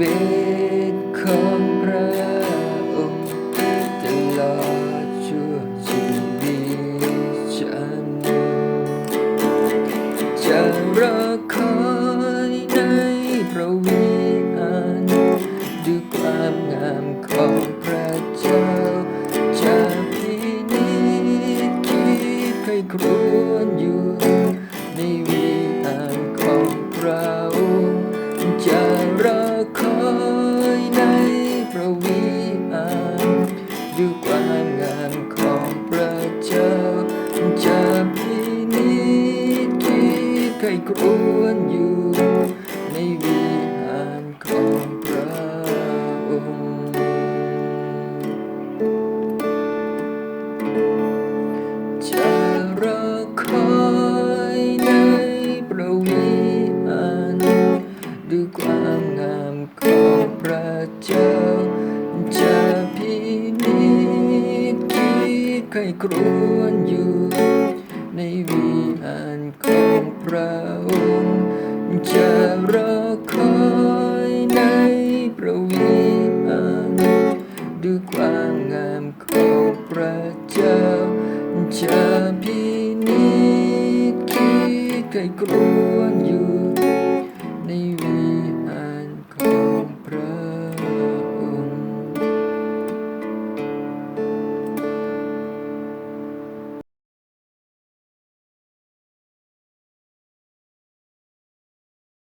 วิตของพระองค์ตลอดชั่วชีวิตฉันจะรัก ดูความงามของพระเจ้าจะพินิจคิดใครควรอยู่ในวิหารของพระองค์ จะรอคอยในประวิหารด้วยความงามของพระเจ้า ใครครวนอยู่ ในวิหารของพระองค์จะรอคอยในพระวิหารด้วยความงามของพระเจ้า จะพินิจคิดใครครวนอยู่